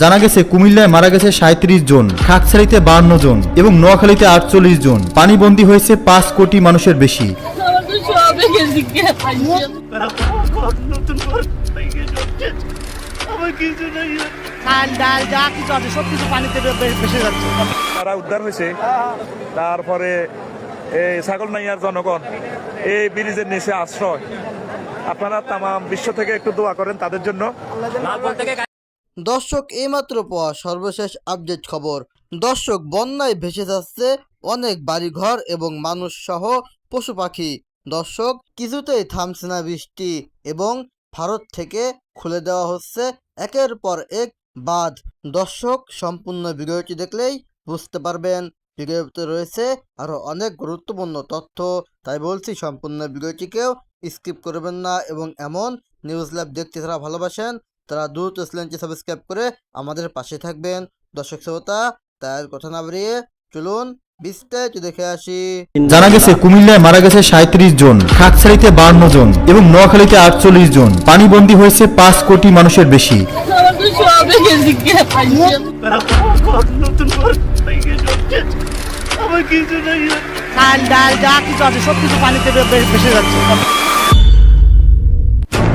জানা গেছে, কুমিল্লায় মারা গেছে সাঁত্রিশ জন, খাকছাড়িতে বাহান্ন জন এবং নোয়াখালীতে আটচল্লিশ জন। পানিবন্দী হয়েছে পাঁচ কোটি মানুষের বেশি। তারা উদ্ধার হয়েছে। তারপরে ছাগল নাইয়ার জনগণ, এই ব্রিজের নিচে আশ্রয়। আপনারা তাম বিশ্ব থেকে একটু দোয়া করেন তাদের জন্য। দর্শক, এইমাত্র পাওয়া সর্বশেষ আপডেট খবর। দর্শক, বন্যায় ভেসে যাচ্ছে অনেক বাড়িঘর এবং মানুষ সহ পশু পাখি। দর্শক, কিছুতেই থামছে না বৃষ্টি এবং ভারত থেকে খুলে দেওয়া হচ্ছে একের পর এক বাঁধ। দর্শক, সম্পূর্ণ ভিডিওটি দেখলেই বুঝতে পারবেন। ভিডিওতে রয়েছে আরও অনেক গুরুত্বপূর্ণ তথ্য। তাই বলছি, সম্পূর্ণ ভিডিওটিকেও স্কিপ করবেন না এবং এমন নিউজ ল্যাব দেখতে যারা ভালোবাসেন তারা দ্রুত চ্যানেলটি সাবস্ক্রাইব করে আমাদের পাশে থাকবেন। দর্শক শ্রোতা তার কথা না বাড়িয়ে চলুন বিস্তারিত দেখে আসি। জানা গেছে কুমিল্লায় মারা গেছে সাঁত্রিশ জন খাকছাড়িতে বাহান্ন জন এবং নোয়াখালীতে আটচল্লিশ জন। পানিবন্দী হয়েছে পাঁচ কোটি মানুষের বেশি। আমার কিছু নাই ডাল যা কিছু আছে সব কিছু পানিতে ভেসে যাচ্ছে।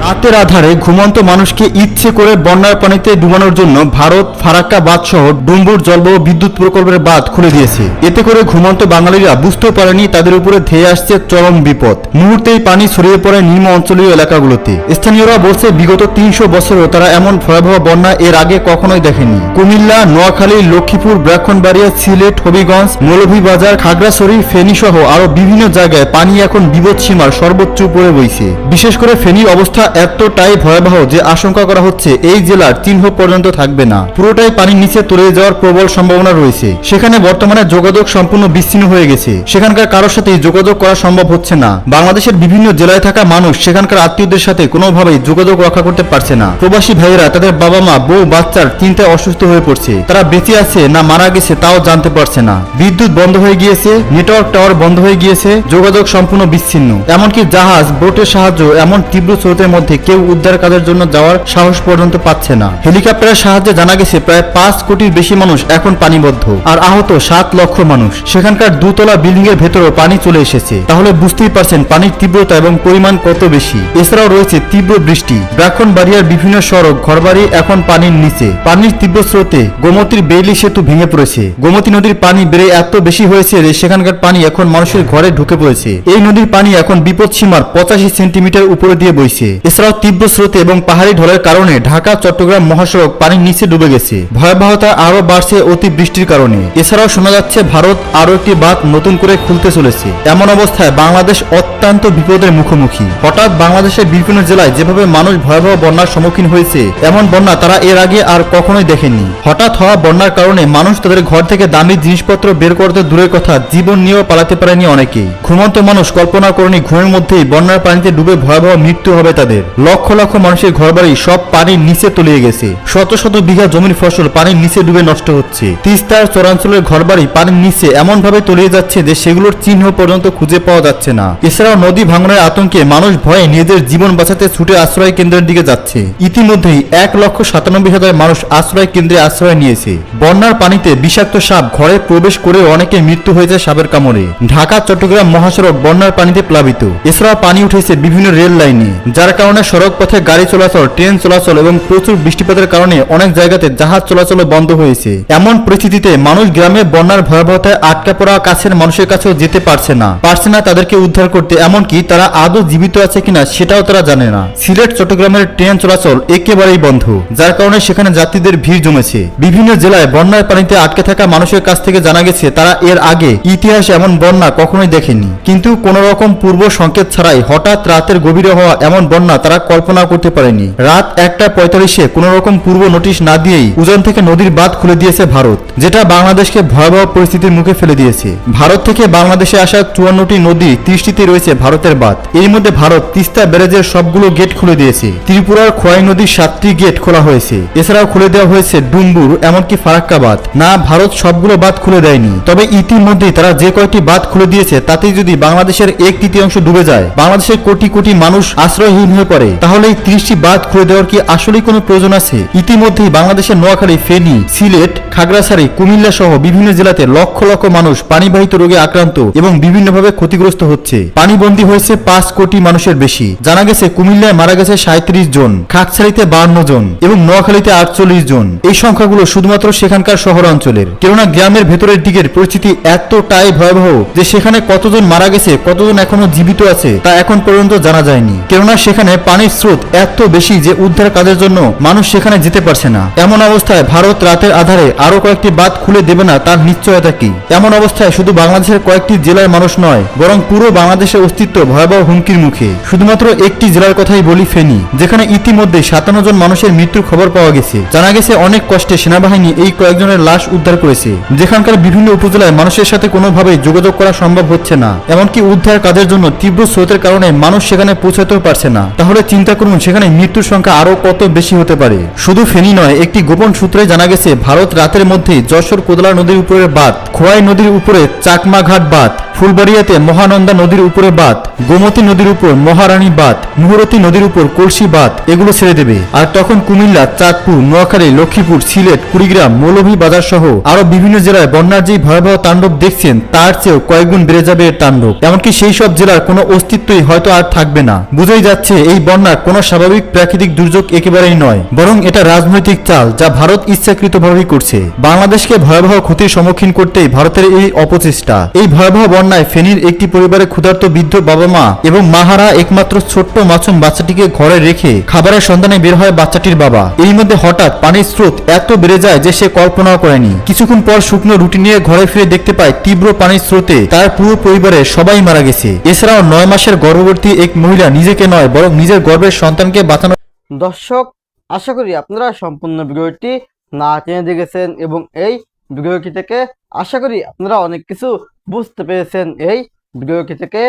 রাতের আধারে ঘুমন্ত মানুষকে ইচ্ছে করে বন্যার পানিতে ডুবানোর জন্য ভারত, ফারাক্কা বাঁধ সহ ডুম্বুর জলবায়ু বিদ্যুৎ প্রকল্পের বাঁধ খুলে দিয়েছে। এতে করে ঘুমন্ত বাঙালিরা বুঝতেও পারেনি তাদের উপরে ধেয়ে আসছে চরম বিপদ। মুহূর্তেই পানি ছড়িয়ে পড়ে নিম্ন অঞ্চলীয় এলাকাগুলোতে। স্থানীয়রা বলছে, বিগত তিনশো বছরেও তারা এমন ভয়াবহ বন্যা এর আগে কখনোই দেখেনি। কুমিল্লা, নোয়াখালী, লক্ষ্মীপুর, ব্রাহ্মণবাড়িয়া, সিলেট, হবিগঞ্জ, মৌলভীবাজার, খাগড়াছড়ি ফেনী সহ আরও বিভিন্ন জায়গায় পানি এখন বিপদ সীমার সর্বোচ্চ উপরে বইছে। বিশেষ করে ফেনীর অবস্থা এতটাই ভয়াবহ যে আশঙ্কা করা হচ্ছে এই জেলার চিহ্ন পর্যন্ত থাকবে না। পুরোটাই পানির নিচে তলিয়ে যাওয়ার প্রবল সম্ভাবনা রয়েছে। সেখানে বর্তমানে যোগাযোগ সম্পূর্ণ বিচ্ছিন্ন হয়ে গেছে। সেখানকার কারোর সাথে যোগাযোগ করা সম্ভব হচ্ছে না। বাংলাদেশের বিভিন্ন জেলায় থাকা মানুষ সেখানকার আত্মীয়দের সাথে কোনোভাবেই যোগাযোগ রক্ষা করতে পারছে না। প্রবাসী ভাইয়েরা, তাদের বাবা মা বউ, বাচ্চার চিন্তায় অসুস্থ হয়ে পড়ছে। তারা বেঁচে আছে না মারা গেছে তাও জানতে পারছে না। বিদ্যুৎ বন্ধ হয়ে গিয়েছে, নেটওয়ার্ক টাওয়ার বন্ধ হয়ে গিয়েছে, যোগাযোগ সম্পূর্ণ বিচ্ছিন্ন। এমনকি জাহাজ, বোটের সাহায্য, এমন তীব্র স্রোতের মধ্যে কেউ উদ্ধার কাজের জন্য যাওয়ার সাহস পর্যন্ত পাচ্ছে না। হেলিকপ্টারের সাহায্যে জানা গেছে, প্রায় পাঁচ কোটির বেশি মানুষ এখন পানিবদ্ধ আর আহত সাত লক্ষ মানুষ। সেখানকার দুতলা বিল্ডিং এর ভেতরেও পানি চলে এসেছে। তাহলে বুঝতেই পারছেন, পানির তীব্রতা এবং পরিমাণ কত বেশি। এছাড়াও রয়েছে তীব্র বৃষ্টি। ব্রাহ্মণবাড়িয়ার বিভিন্ন সড়ক ঘরবাড়ি এখন পানির নিচে। পানির তীব্র স্রোতে গোমতীর বেইলি সেতু ভেঙে পড়েছে। গোমতী নদীর পানি বেড়ে এত বেশি হয়েছে যে সেখানকার পানি এখন মানুষের ঘরে ঢুকে পড়েছে। এই নদীর পানি এখন বিপদ সীমার পঁচাশি সেন্টিমিটার উপরে দিয়ে বইছে। এছাড়াও তীব্র স্রোতে এবং পাহাড়ি ঢলের কারণে ঢাকা, চট্টগ্রাম মহাসড়ক পানির নিচে ডুবে গেছে। ভয়াবহতা আরও বাড়ছে অতি বৃষ্টির কারণে। এছাড়াও শোনা যাচ্ছে ভারত আরও একটি বাঁধ নতুন করে খুলতে চলেছে। এমন অবস্থায় বাংলাদেশ অত্যন্ত বিপদের মুখোমুখি। হঠাৎ বাংলাদেশের বিভিন্ন জেলায় যেভাবে মানুষ ভয়াবহ বন্যার সম্মুখীন হয়েছে, এমন বন্যা তারা এর আগে আর কখনোই দেখেনি। হঠাৎ হওয়া বন্যার কারণে মানুষ তাদের ঘর থেকে দামি জিনিসপত্র বের করতে দূরের কথা জীবন নিয়েও পালাতে পারেনি অনেকেই। ঘুমন্ত মানুষ কল্পনা করেনি ঘুমের মধ্যেই বন্যার পানিতে ডুবে ভয়াবহ মৃত্যু হবে তাদের। লক্ষ লক্ষ মানুষের ঘরবাড়ি সব পানির নিচে তলিয়ে গেছে। শত শত বিঘা জমির ফসল পানির নিচে ডুবে নষ্ট হচ্ছে। তিস্তার চরাঞ্চলের ঘরবাড়ি পানির নিচে এমন ভাবে তলিয়ে যাচ্ছে যে সেগুলোর চিহ্ন পর্যন্ত খুঁজে পাওয়া যাচ্ছে না। এছাড়াও নদী ভাঙনের আতঙ্কে মানুষ ভয়ে নিজেদের জীবন বাঁচাতে ছুটে আশ্রয় কেন্দ্রের দিকে যাচ্ছে। ইতিমধ্যেই এক লক্ষ সাতানব্বই হাজার মানুষ আশ্রয় কেন্দ্রে আশ্রয় নিয়েছে। বন্যার পানিতে বিষাক্ত সাপ ঘরে প্রবেশ করে অনেকে মৃত্যু হয়েছে সাপের কামড়ে। ঢাকা, চট্টগ্রাম মহাসড়ক বন্যার পানিতে প্লাবিত। এছাড়াও পানি উঠেছে বিভিন্ন রেল লাইনে, যার কারণে সড়ক পথে গাড়ি চলাচল, ট্রেন চলাচল এবং প্রচুর বৃষ্টিপাতের কারণে অনেক জায়গাতে জাহাজ চলাচল বন্ধ হয়েছে। এমন পরিস্থিতিতে মানুষ গ্রামে বন্যার ভয়াবহতায় আটকা পড়া কাছের মানুষের কাছেও যেতে পারছে না। পারছে না তাদেরকে উদ্ধার করতে, এমনকি তারা আদৌ জীবিত আছে কিনা সেটাও তারা জানে না। সিলেট, চট্টগ্রামের ট্রেন চলাচল একেবারেই বন্ধ, যার কারণে সেখানে যাত্রীদের ভিড় জমেছে। বিভিন্ন জেলায় বন্যার পানিতে আটকে থাকা মানুষের কাছ থেকে জানা গেছে, তারা এর আগে ইতিহাসে এমন বন্যা কখনোই দেখেনি কিন্তু কোন রকম পূর্ব সংকেত ছাড়াই হঠাৎ রাতের গভীরে হওয়া এমন বন্যা তারা কল্পনা করতে পারেনি। রাত একটা পঁয়তাল্লিশে কোন রকম পূর্ব নোটিশ না দিয়েই উজান থেকে নদীর বাঁধ খুলে দিয়েছে ভারত, যেটা বাংলাদেশকে ভয়াবহ পরিস্থিতির মুখে ফেলে দিয়েছে। ভারত থেকে বাংলাদেশে আসা চুয়ান্নটি নদী ত্রিশটিতে রয়েছে ভারতের বাঁধ। এর মধ্যে ভারত তিস্তা ব্যারেজের সবগুলো গেট খুলে দিয়েছে। ত্রিপুরার খোয়াই নদীর সাতটি গেট খোলা হয়েছে। এছাড়াও খুলে দেওয়া হয়েছে ডুম্বুর, এমনকি ফারাক্কা বাঁধ। না, ভারত সবগুলো বাঁধ খুলে দেয়নি। তবে ইতিমধ্যেই তারা যে কয়টি বাঁধ খুলে দিয়েছে তাতে যদি বাংলাদেশের এক তৃতীয়াংশ ডুবে যায়, বাংলাদেশের কোটি কোটি মানুষ আশ্রয়হীন হয়ে করে তাহলে এই ত্রিশটি বাঁধ খুলে দেওয়ার কি আসলেই কোনো প্রয়োজন আছে? ইতিমধ্যেই বাংলাদেশের নোয়াখালী, ফেনী, সিলেট, খাগড়াছড়ি, কুমিল্লা সহ বিভিন্ন জেলাতে লক্ষ লক্ষ মানুষ পানিবাহিত রোগে আক্রান্ত এবং বিভিন্নভাবে ক্ষতিগ্রস্ত হচ্ছে। পানিবন্দী হয়েছে পাঁচ কোটি মানুষের বেশি। জানা গেছে, কুমিল্লায় মারা গেছে সাঁত্রিশ জন খাকছাড়িতে বান্ন জন এবং নোয়াখালীতে আটচল্লিশ জন। এই সংখ্যাগুলো শুধুমাত্র সেখানকার শহর অঞ্চলের কেননা গ্রামের ভেতরের দিকের পরিস্থিতি এতটাই ভয়াবহ যে সেখানে কতজন মারা গেছে, কতজন এখনও জীবিত আছে তা এখন পর্যন্ত জানা যায়নি। কেননা সেখানে পানির স্রোত এত বেশি যে উদ্ধার কাজের জন্য মানুষ সেখানে যেতে পারছে না। এমন অবস্থায় ভারত রাতের আধারে আরও কয়েকটি বাঁধ খুলে দেবে না, তার নিশ্চয়তা কি? এমন অবস্থায় শুধু বাংলাদেশের কয়েকটি জেলার মানুষ নয়, বরং পুরো বাংলাদেশের অস্তিত্ব ভয়াবহ হুমকির মুখে। শুধুমাত্র একটি জেলার কথাই বলি ফেনী, যেখানে ইতিমধ্যে সাতান্ন জন মানুষের মৃত্যুর খবর পাওয়া গেছে। জানা গেছে অনেক কষ্টে সেনাবাহিনী এই কয়েকজনের লাশ উদ্ধার করেছে। যেখানকার বিভিন্ন উপজেলায় মানুষের সাথে কোনোভাবে যোগাযোগ করা সম্ভব হচ্ছে না, এমনকি উদ্ধার কাজের জন্য তীব্র স্রোতের কারণে মানুষ সেখানে পৌঁছাতেও পারছে না। তাহলে চিন্তা করুন, সেখানে মৃত্যুর সংখ্যা আরও কত বেশি হতে পারে। শুধু ফেনী নয়, একটি গোপন সূত্রে জানা গেছে, ভারত রাতের মধ্যে যশোর কোদলা নদীর উপরে বাঁধ, খোয়াই নদীর উপরে চাকমাঘাট বাঁধ, ফুলবাড়িয়াতে মহানন্দা নদীর উপরে বাঁধ, গোমতী নদীর উপর মহারানী বাঁধ, মুহুরতী নদীর উপর কলসি বাঁধ, এগুলো ছেড়ে দেবে। আর তখন কুমিল্লা, চাঁদপুর, নোয়াখালী, লক্ষ্মীপুর, সিলেট, কুড়িগ্রাম, মৌলভী বাজার সহ আরও বিভিন্ন জেলায় বন্যার যে ভয়াবহ তাণ্ডব দেখছেন, তার চেয়েও কয়েকগুণ বেড়ে যাবে এর তাণ্ডব। এমনকি সেই সব জেলার কোনো অস্তিত্বই হয়তো আর থাকবে না। বুঝেই যাচ্ছে, এই বন্যা কোনো স্বাভাবিক প্রাকৃতিক দুর্যোগ একেবারেই নয়, বরং এটা রাজনৈতিক চাল যা ভারত ইচ্ছাকৃতভাবেই করছে। বাংলাদেশকে ভয়াবহ ক্ষতির সম্মুখীন করতেই ভারতের এই অপচেষ্টা। এই ভয়াবহ বন্যায় ফেনীর একটি পরিবারে ক্ষুধার্ত বৃদ্ধ বাবা মা এবং মাহারা একমাত্র ছোট্ট মাসুম বাচ্চাটিকে ঘরে রেখে খাবারের সন্ধানে বের হয় বাচ্চাটির বাবা। এই মধ্যে হঠাৎ পানির স্রোত এত বেড়ে যায় যে সে কল্পনাও করেনি। কিছুক্ষণ পর শুকনো রুটি নিয়ে ঘরে ফিরে দেখতে পায় তীব্র পানির স্রোতে তার পুরো পরিবারের সবাই মারা গেছে। এছাড়াও নয় মাসের গর্ভবতী এক মহিলা নিজেকে নয়, বরং নিজের গর্ভের সন্তানকে বাঁচানো দর্শক, আশা করি আপনারা সম্পূর্ণ ভিডিওটি না টেনে দেখেছেন এবং এই ভিডিওটি থেকে আশা করি আপনারা অনেক কিছু বুঝতে পেরেছেন। এই ভিডিওটি থেকে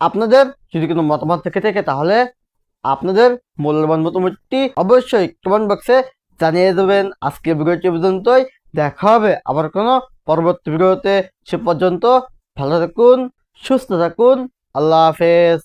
আপনাদের যদি কোনো মতামত থেকে থাকে, তাহলে আপনাদের মূল্যবান মতামতটি অবশ্যই কমেন্ট বক্সে জানিয়ে দেবেন। আজকে ভিডিওটি পর্যন্তই। দেখা হবে আবার কোনো পরবর্তী ভিডিওতে। সে পর্যন্ত ভালো থাকুন, সুস্থ থাকুন। আল্লাহ হাফেজ।